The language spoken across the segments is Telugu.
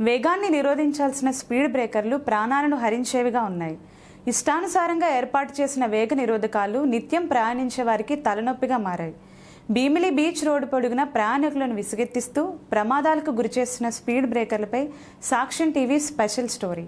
వేగాన్ని నిరోధించాల్సిన స్పీడ్ బ్రేకర్లు ప్రాణాలను హరించేవిగా ఉన్నాయి. ఇష్టానుసారంగా ఏర్పాటు చేసిన వేగ నిరోధకాలు నిత్యం ప్రయాణించే వారికి తలనొప్పిగా మారాయి. భీమిలి బీచ్ రోడ్డు పొడుగున ప్రయాణికులను విసుగెత్తిస్తూ ప్రమాదాలకు గురిచేసిన స్పీడ్ బ్రేకర్లపై సాక్ష్యం టీవీ స్పెషల్ స్టోరీ.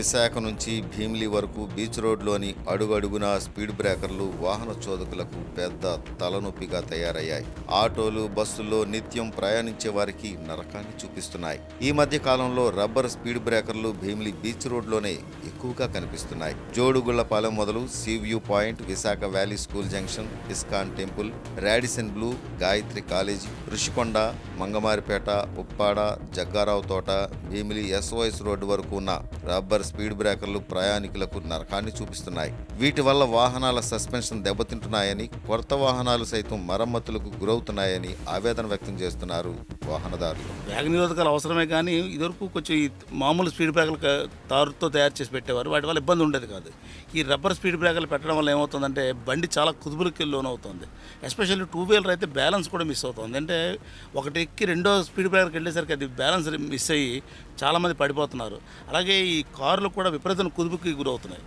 విశాఖ నుంచి భీమిలి వరకు బీచ్ రోడ్లోని అడుగడుగున స్పీడ్ బ్రేకర్లు వాహన చోదకులకు పెద్ద తలనొప్పిగా తయారయ్యాయి. ఆటోలు బస్సుల్లో నిత్యం ప్రయాణించే వారికి నరకాన్ని చూపిస్తున్నాయి. ఈ మధ్య కాలంలో రబ్బర్ స్పీడ్ బ్రేకర్లు భీమిలి బీచ్ రోడ్లోనే ఎక్కువగా కనిపిస్తున్నాయి. జోడుగుళ్ళపాలెం మొదలు sea view point Visakha valley school junction ISKCON temple Radisson Blu Gayatri college Rushikonda Mangamaripeta Uppada Jaggarao Thota Bheemili SOS road వరకు ఉన్న రబ్బర్ స్పీడ్ బ్రేకర్లు ప్రయాణికులకు నరకాన్ని చూపిస్తున్నాయి. వీటి వల్ల వాహనాల సస్పెన్షన్ దెబ్బతింటున్నాయని కొత్త వాహనాలు సైతం మరమ్మతులకు గురవుతున్నాయని ఆవేదన వ్యక్తం చేస్తున్నారు. వాహనదారులు. వేగ నిరోధకాలు అవసరమే కానీ ఇదివరకు కొంచెం ఈ మామూలు స్పీడ్ బ్రేకర్లు తారుతో తయారు చేసి పెట్టేవారు. వాటి వల్ల ఇబ్బంది ఉండేది కాదు. ఈ రబ్బర్ స్పీడ్ బ్రేకర్లు పెట్టడం వల్ల ఏమవుతుందంటే బండి చాలా కుదుపులకి లోనవుతుంది. ఎస్పెషల్లీ టూ వీలర్ అయితే బ్యాలెన్స్ కూడా మిస్ అవుతుంది. అంటే ఒకటి ఎక్కి రెండో స్పీడ్ బ్రేకర్కి వెళ్ళేసరికి అది బ్యాలెన్స్ మిస్ అయ్యి చాలామంది పడిపోతున్నారు. అలాగే ఈ కార్లు కూడా విపరీతమైన కుదుపుకి గురవుతున్నాయి.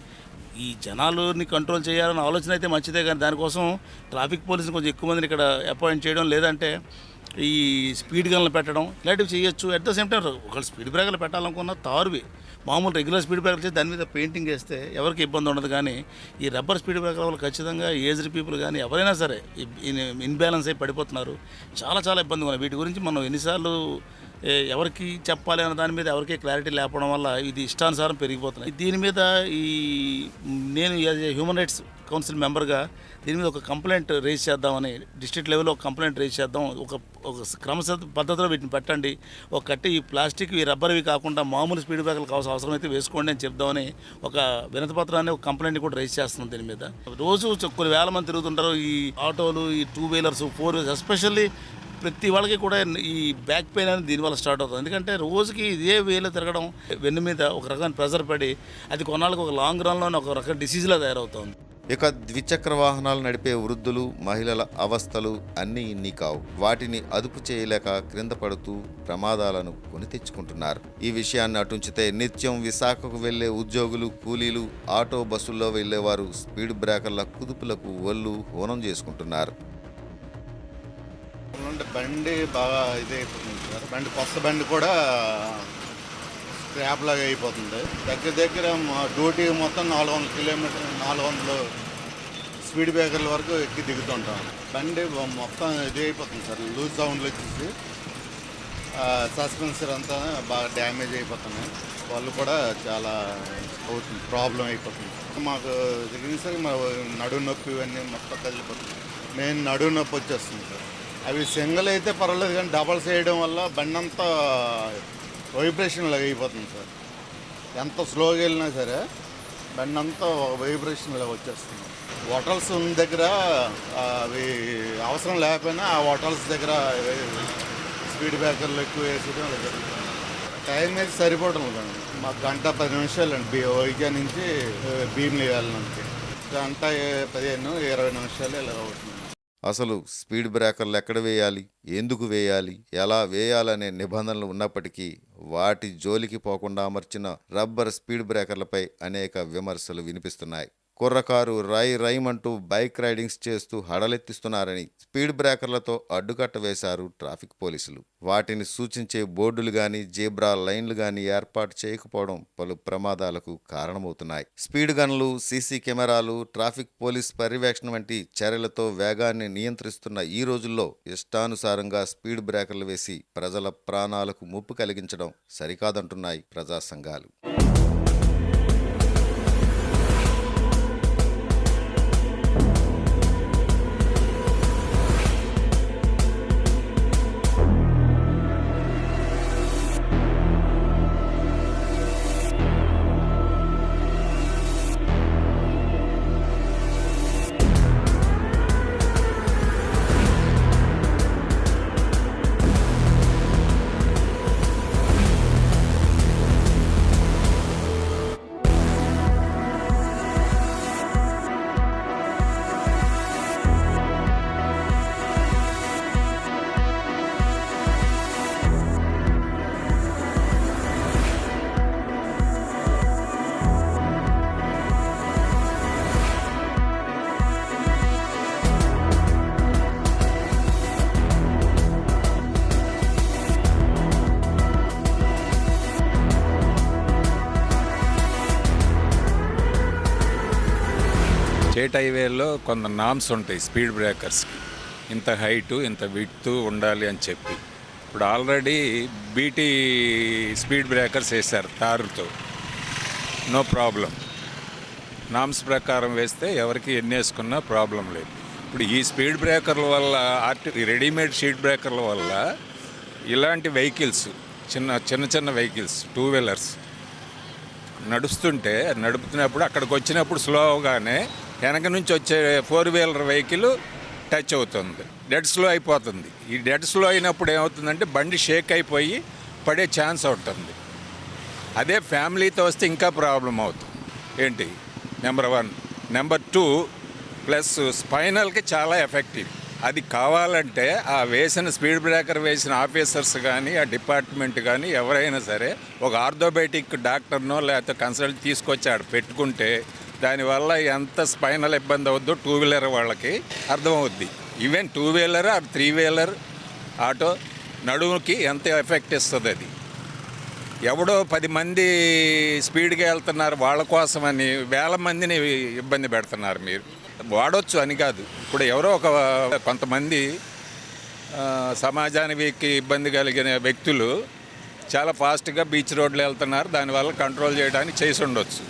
ఈ జనాలని కంట్రోల్ చేయాలన్న ఆలోచన అయితే మంచిదే కానీ దానికోసం ట్రాఫిక్ పోలీసులు కొంచెం ఎక్కువ మందిని ఇక్కడ అపాయింట్ చేయడం లేదంటే ఈ స్పీడ్ గన్లు పెట్టడం ఇలాంటివి చేయొచ్చు. అట్ ద సేమ్ టైం ఒకళ్ళు స్పీడ్ బ్రేకర్లు పెట్టాలనుకున్న తారువి. మామూలు రెగ్యులర్ స్పీడ్ బ్రేకర్ చేసి దాని మీద పెయింటింగ్ వేస్తే ఎవరికి ఇబ్బంది ఉండదు. కానీ ఈ రబ్బర్ స్పీడ్ బ్రేకర్ వల్ల ఖచ్చితంగా ఏజ్డ్ పీపుల్ కానీ ఎవరైనా సరే ఇన్బ్యాలెన్స్ అయి పడిపోతున్నారు. చాలా చాలా ఇబ్బంది ఉన్నాయి వీటి గురించి మనం ఎన్నిసార్లు ఎవరికి చెప్పాలి అన్న దాని మీద ఎవరికీ క్లారిటీ లేకపోవడం వల్ల ఇది ఇష్టానుసారం పెరిగిపోతున్నాయి. దీని మీద ఈ నేను హ్యూమన్ రైట్స్ కౌన్సిల్ మెంబర్గా దీని మీద ఒక కంప్లైంట్ రేజ్ చేద్దామని డిస్ట్రిక్ట్ లెవెల్లో ఒక కంప్లైంట్ రేజ్ చేద్దాం. ఒక ఒక క్రమశ పద్ధతిలో వీటిని పెట్టండి. ఒక కట్టి ఈ ప్లాస్టిక్ ఈ రబ్బర్వి కాకుండా మామూలు స్పీడ్ బ్రేకర్లు కావాల్సిన అవసరం అయితే వేసుకోండి అని చెప్దామని ఒక వినతిపత్రాన్ని ఒక కంప్లైంట్ కూడా రేజ్ చేస్తున్నాం దీని మీద. రోజు కొన్ని వేల మంది తిరుగుతుంటారు ఈ ఆటోలు ఈ two wheelers four wheelers especially ప్రతి వాళ్ళకి కూడా ఈ బ్యాక్ పెయిన్ అనేది దీనివల్ల స్టార్ట్ అవుతుంది. ఎందుకంటే రోజుకి ఇదే వేలో తిరగడం వెన్ను మీద ఒక రకమైన ప్రెజర్ పడి అది కొన్నాళ్ళకి ఒక లాంగ్ రన్లో ఒక రకమైన డిసీజ్లా తయారవుతుంది. ఇక ద్విచక్ర వాహనాలు నడిపే వృద్ధులు మహిళల అవస్థలు అన్నీ ఇన్ని కావు. వాటిని అదుపు చేయలేక క్రింద పడుతూ ప్రమాదాలను కొని తెచ్చుకుంటున్నారు. ఈ విషయాన్ని అటుంచితే నిత్యం విశాఖకు వెళ్ళే ఉద్యోగులు కూలీలు ఆటో బస్సుల్లో వెళ్ళేవారు స్పీడ్ బ్రేకర్ల కుదుపులకు ఒళ్ళు హోనం చేసుకుంటున్నారు. బండి బాగా ఇది అయిపోతుంది సార్. బండి కొత్త బండి కూడా స్క్రాప్ లాగా అయిపోతుంది. దగ్గర దగ్గర మా డ్యూటీ మొత్తం నాలుగు వందల కిలోమీటర్ నాలుగు వందలు స్పీడ్ బ్రేకర్ల వరకు ఎక్కి దిగుతుంటాం. బండి మొత్తం ఇది అయిపోతుంది సార్. లూజ్ సౌండ్లు వచ్చేసి సస్పెన్సర్ అంతా బాగా డ్యామేజ్ అయిపోతున్నాయి. వాళ్ళు కూడా చాలా అవుతుంది ప్రాబ్లం అయిపోతుంది. మాకు జరిగిన సరే మా నడు నొప్పి ఇవన్నీ మొత్తం కదిలిపోతుంది మెయిన్ నడుము నొప్పి వచ్చేస్తుంది సార్. అవి సింగిల్ అయితే పర్వాలేదు కానీ డబల్స్ వేయడం వల్ల బండి అంతా వైబ్రేషన్ లాగా అయిపోతుంది సార్. ఎంత స్లోగా వెళ్ళినా సరే బండి అంతా వైబ్రేషన్ లాగా వచ్చేస్తుంది. హోటల్స్ ఉన్న దగ్గర అవి అవసరం లేకపోయినా ఆ హోటల్స్ దగ్గర స్పీడ్ బ్రేకర్లు ఎక్కువ వేసేయడం జరుగుతుంది. టైం అయితే సరిపోవడం లేదండి మాకు గంట పది నిమిషాలు అండి వైజాగ్ నుంచి భీమిలి వెళ్ళడానికి. గంట పదిహేను ఇరవై నిమిషాలు ఇలా అవుతుంది. అసలు స్పీడ్ బ్రేకర్లు ఎక్కడ వేయాలి? ఎందుకు వేయాలి? ఎలా వేయాలనే నిబంధనలు ఉన్నప్పటికీ వాటి జోలికి పోకుండా అమర్చిన రబ్బర్ స్పీడ్ బ్రేకర్లపై అనేక విమర్శలు వినిపిస్తున్నాయి. కుర్రకారు రై రైమంటూ బైక్ రైడింగ్స్ చేస్తూ హడలెత్తిస్తున్నారని స్పీడ్ బ్రేకర్లతో అడ్డుకట్ట వేశారు ట్రాఫిక్ పోలీసులు. వాటిని సూచించే బోర్డులు గాని జీబ్రా లైన్లు గాని ఏర్పాటు చేయకపోవడం పలు ప్రమాదాలకు కారణమవుతున్నాయి. స్పీడ్ గన్లు సీసీ కెమెరాలు ట్రాఫిక్ పోలీస్ పర్యవేక్షణ వంటి చర్యలతో వేగాన్ని నియంత్రిస్తున్న ఈ రోజుల్లో ఇష్టానుసారంగా స్పీడ్ బ్రేకర్లు వేసి ప్రజల ప్రాణాలకు ముప్పు కలిగించడం సరికాదంటున్నాయి ప్రజా సంఘాలు స్టేట్ హైవేలో కొంత నామ్స్ ఉంటాయి స్పీడ్ బ్రేకర్స్కి. ఇంత హైటు ఇంత విడ్త్ ఉండాలి అని చెప్పి. ఇప్పుడు ఆల్రెడీ బీటీ స్పీడ్ బ్రేకర్స్ వేశారు తారుతో. No problem. నామ్స్ ప్రకారం వేస్తే ఎవరికి ఎన్ని వేసుకున్నా ప్రాబ్లం లేదు. ఇప్పుడు ఈ స్పీడ్ బ్రేకర్ల వల్ల ఆర్టి రెడీమేడ్ స్పీడ్ బ్రేకర్ల వల్ల ఇలాంటి వెహికల్స్ చిన్న చిన్న చిన్న వెహికల్స్ టూ వీలర్స్ నడుస్తుంటే నడుపుతున్నప్పుడు అక్కడికి వచ్చినప్పుడు స్లోగానే వెనక నుంచి వచ్చే ఫోర్ వీలర్ వెహికల్ టచ్ అవుతుంది. డెడ్ స్లో అయిపోతుంది. ఈ డెడ్ స్లో అయినప్పుడు ఏమవుతుందంటే బండి షేక్ అయిపోయి పడే ఛాన్స్ ఉంటుంది అదే ఫ్యామిలీతో వస్తే ఇంకా ప్రాబ్లం అవుతుంది. ఏంటి? Number one. Number two plus స్పైనల్కి చాలా ఎఫెక్టివ్. అది కావాలంటే ఆ వేసిన స్పీడ్ బ్రేకర్ వేసిన ఆఫీసర్స్ కానీ ఆ డిపార్ట్మెంట్ కానీ ఎవరైనా సరే ఒక ఆర్థోబెటిక్ డాక్టర్నో లేకపోతే కన్సల్ట్ తీసుకొచ్చి ఆడ పెట్టుకుంటే దానివల్ల ఎంత స్పైనల్ ఇబ్బంది అవుద్దో టూ వీలర్ వాళ్ళకి అర్థమవుద్ది. Even two wheeler or three wheeler auto నడుముకి ఎంత ఎఫెక్ట్ ఇస్తుంది అది? ఎవడో పది మంది స్పీడ్గా వెళ్తున్నారు వాళ్ళ కోసమని వేల మందిని ఇబ్బంది పెడుతున్నారు మీరు. వాడొచ్చు అని కాదు. ఇప్పుడు ఎవరో ఒక కొంతమంది సమాజానికి ఇబ్బంది కలిగిన వ్యక్తులు చాలా ఫాస్ట్గా బీచ్ రోడ్లు వెళ్తున్నారు. దానివల్ల కంట్రోల్ చేయడానికి చేసి ఉండొచ్చు.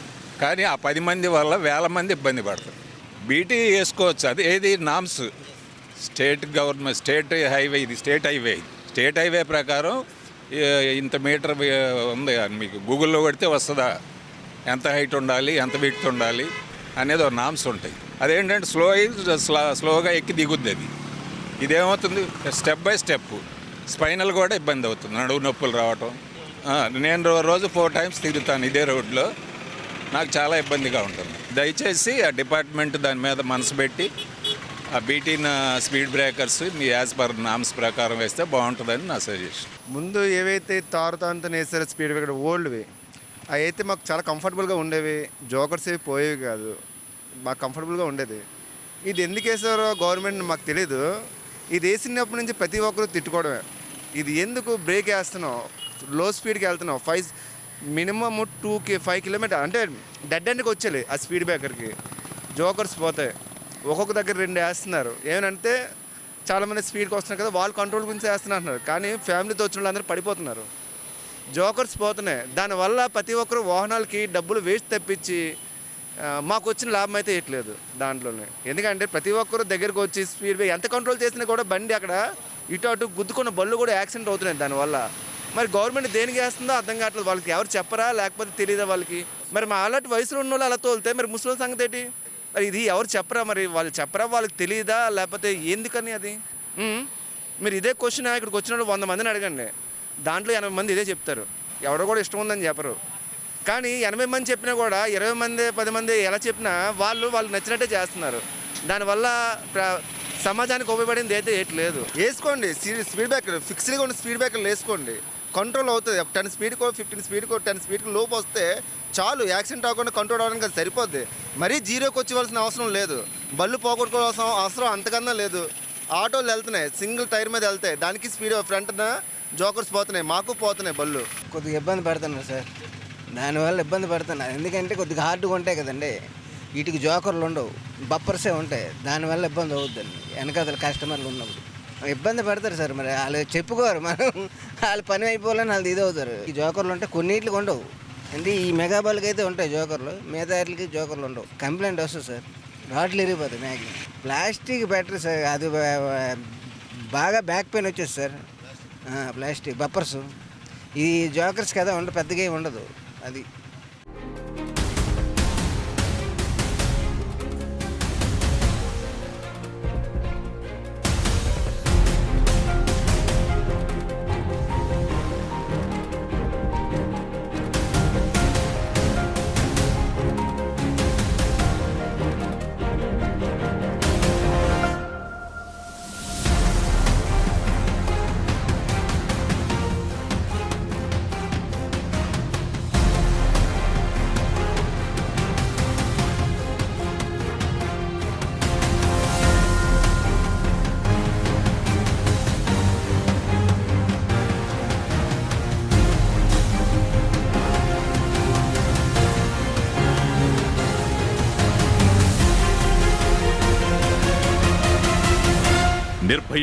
కానీ ఆ పది మంది వల్ల వేల మంది ఇబ్బంది పడతారు. బీటీ వేసుకోవచ్చు అది ఏది norms. State government state highway ఇది స్టేట్ హైవే. స్టేట్ హైవే ప్రకారం ఇంత మీటర్ ఉంది మీకు గూగుల్లో కొడితే వస్తుందా? ఎంత హైట్ ఉండాలి ఎంత విడ్త్ ఉండాలి అనేది ఒక నామ్స్ ఉంటాయి. అదేంటంటే స్లో స్లో స్లోగా ఎక్కి దిగుద్ది అది. ఇదేమవుతుంది? Step by step. స్పైనల్ కూడా ఇబ్బంది అవుతుంది. నడువు నొప్పులు రావటం. నేను రోజు ఫోర్ టైమ్స్ తిరుగుతాను ఇదే రోడ్లో. నాకు చాలా ఇబ్బందిగా ఉంటుంది. దయచేసి ఆ డిపార్ట్మెంట్ దాని మీద మనసు పెట్టి ఆ బీటీన్ స్పీడ్ బ్రేకర్స్ మీ యాజ్ పర్ నామ్స్ ప్రకారం వేస్తే బాగుంటుందని నా సజెషన్. ముందు ఏవైతే తారుతాంతో వేసారో స్పీడ్ బ్రేకర్ ఓల్డ్వి అవి అయితే మాకు చాలా కంఫర్టబుల్గా ఉండేవి. జోకర్స్ ఏవి పోయేవి కాదు. మాకు కంఫర్టబుల్గా ఉండేది. ఇది ఎందుకు వేసారో గవర్నమెంట్ మాకు తెలియదు ఇది వేసినప్పటి నుంచి ప్రతి ఒక్కరు తిట్టుకోవడమే. ఇది ఎందుకు బ్రేక్ వేస్తున్నావు? లో స్పీడ్కి వెళ్తున్నావు? ఫైవ్ మినిమమ్ టూ కి ఫైవ్ కిలోమీటర్ అంటే డెడ్ ఎండ్కి వచ్చేది ఆ స్పీడ్ బ్రేకర్కి జోకర్స్ పోతాయి. ఒక్కొక్క దగ్గర రెండు వేస్తున్నారు. ఏమనంటే చాలామంది స్పీడ్కి వస్తున్నారు కదా వాళ్ళు కంట్రోల్ గురించి వేస్తున్నారు. అంటున్నారు కానీ ఫ్యామిలీతో వచ్చిన వాళ్ళందరూ పడిపోతున్నారు. జోకర్స్ పోతున్నాయి. దానివల్ల ప్రతి ఒక్కరు వాహనాలకి డబ్బులు వేస్ట్ తెప్పించి మాకు వచ్చిన లాభం అయితే ఇవ్వట్లేదు దాంట్లోనే. ఎందుకంటే ప్రతి ఒక్కరు దగ్గరకు వచ్చి స్పీడ్ బ్రేక్ ఎంత కంట్రోల్ చేసినా కూడా బండి అక్కడ ఇటు అటు గుద్దుకున్న బళ్ళు కూడా యాక్సిడెంట్ అవుతున్నాయి దానివల్ల. మరి గవర్నమెంట్ దేనికి వేస్తుందో అర్థం కావట్లేదు. వాళ్ళకి ఎవరు చెప్పరా? లేకపోతే తెలియదా వాళ్ళకి? మరి మా అలాంటి వయసులో ఉన్న వాళ్ళు అలా తోలితే మరి ముసలి సంగతి ఏంటి? మరి ఇది ఎవరు చెప్పరా? మరి వాళ్ళు చెప్పరా? వాళ్ళకి తెలియదా లేకపోతే ఎందుకని అది? మీరు ఇదే క్వశ్చన్ ఇక్కడికి వచ్చిన వాళ్ళు వంద మందిని అడగండి. దాంట్లో ఎనభై మంది ఇదే చెప్తారు. ఎవడో కూడా ఇష్టం ఉందని చెప్పరు. కానీ ఎనభై మంది చెప్పినా కూడా ఇరవై మంది పది మంది ఎలా చెప్పినా వాళ్ళు వాళ్ళు నచ్చినట్టే చేస్తున్నారు. దానివల్ల సమాజానికి ఉపయోగపడింది అయితే ఏట్లేదు వేసుకోండి. స్పీడ్ బ్రేకర్ ఫిక్స్డ్గా ఉన్న స్పీడ్ బ్రేకర్లు వేసుకోండి. కంట్రోల్ అవుతుంది. టెన్ స్పీడ్కో ఫిఫ్టీన్ స్పీడ్కో టెన్ స్పీడ్కి లోపు వస్తే చాలు యాక్సిడెంట్ అవ్వకుండా కంట్రోల్ అవ్వడానికి అది సరిపోద్ది. మరీ జీరోకి వచ్చేవలసిన అవసరం లేదు. బళ్ళు పోగొట్టుకోవాల్సిన అవసరం అంతకన్నా లేదు. ఆటోలు వెళ్తున్నాయి. సింగిల్ టైర్ మీద వెళ్తాయి దానికి స్పీడ్ ఫ్రంట్న జోకర్స్ పోతున్నాయి. మాకు పోతున్నాయి బళ్ళు. కొద్దిగా ఇబ్బంది పడుతున్నారు సార్. దానివల్ల ఇబ్బంది పడుతున్నారు. ఎందుకంటే కొద్దిగా హార్డ్గా ఉంటాయి కదండి. వీటికి జోకర్లు ఉండవు. బప్పర్సే ఉంటాయి. దానివల్ల ఇబ్బంది అవుద్దండి. వెనకాతల కస్టమర్లు ఉన్నప్పుడు. ఇబ్బంది పడతారు సార్ మరి. వాళ్ళు చెప్పుకోరు. మనం వాళ్ళు పని అయిపోవాలని వాళ్ళు ఇది అవుతారు. ఈ జోకర్లు ఉంటే కొన్నిటికి ఉండవు అంటే ఈ మెగాబాల్కి అయితే ఉంటాయి జోకర్లు. మిగతా వాటికి జోకర్లు ఉండవు. కంప్లైంట్ వస్తుంది సార్. రాట్లు ఇరిగిపోతాయి మ్యాక్సిమం ప్లాస్టిక్ బెటర్ సార్ అది బాగా బ్యాక్ పెయిన్ వచ్చేది సార్. Plastic bumpers. ఈ జోకర్స్ కదా ఉండ పెద్దగా ఉండదు. అది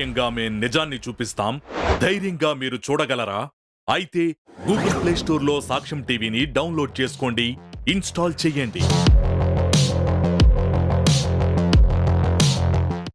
నిర్భయంగా మేం నిజాన్ని చూపిస్తాం. ధైర్యంగా మీరు చూడగలరా? అయితే గూగుల్ ప్లే స్టోర్లో సాక్ష్యం టీవీని డౌన్లోడ్ చేసుకోండి ఇన్స్టాల్ చేయండి.